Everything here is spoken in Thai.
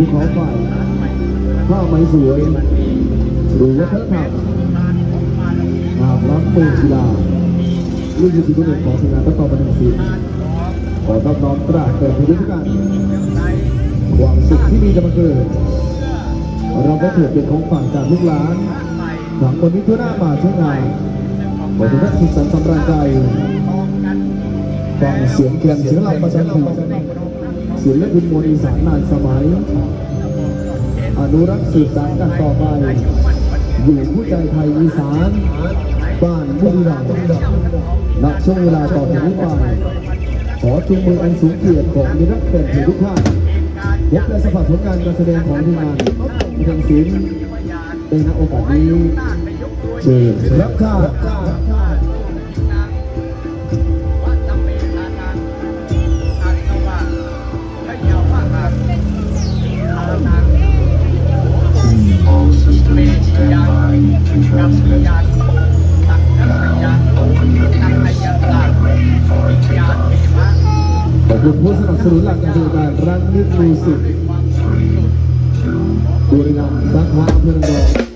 ภูเขาไฟผ้าไหมสวยหรือวัฒนธรรมงามล้ำเมืองกีฬาลูกยูทูบเบอร์ของทีมงานประกอบบันเทิงศิลป์ขอต้อนรับตราเกิดทุกท่านความสุขที่มีจะมาเกิดเราก็ถือเป็นของฝากจากลูกหลานหวังวันนี้ทั่วหน้ามาใช้งานขอทุกท่านสุขสันต์สำราญใจฟังเสียงแคนเสียงลำประจันที เสียงเล่นดินมวลอีสานนานสมัย อนุรักษ์สืบสานกันต่อไป อยู่ผู้ใจไทยอีสาน บ้านบุรีรัมย์นับช่วงเวลาต่อจากนี้ไปขอจุงมืออันสูงเกียรติของนิรักษ์แฟนเพลงทุกท่านพบและสัมผัสผลการการแสดงของทีมงานเพลงศิลป์ในโอกาสนี้เชิญรับค่า All ขอบคุณผู้สนับสนุนหลักการจัดการรันนิดมิวสิกบุรีรัมย์สังขะอำเภอนางรอ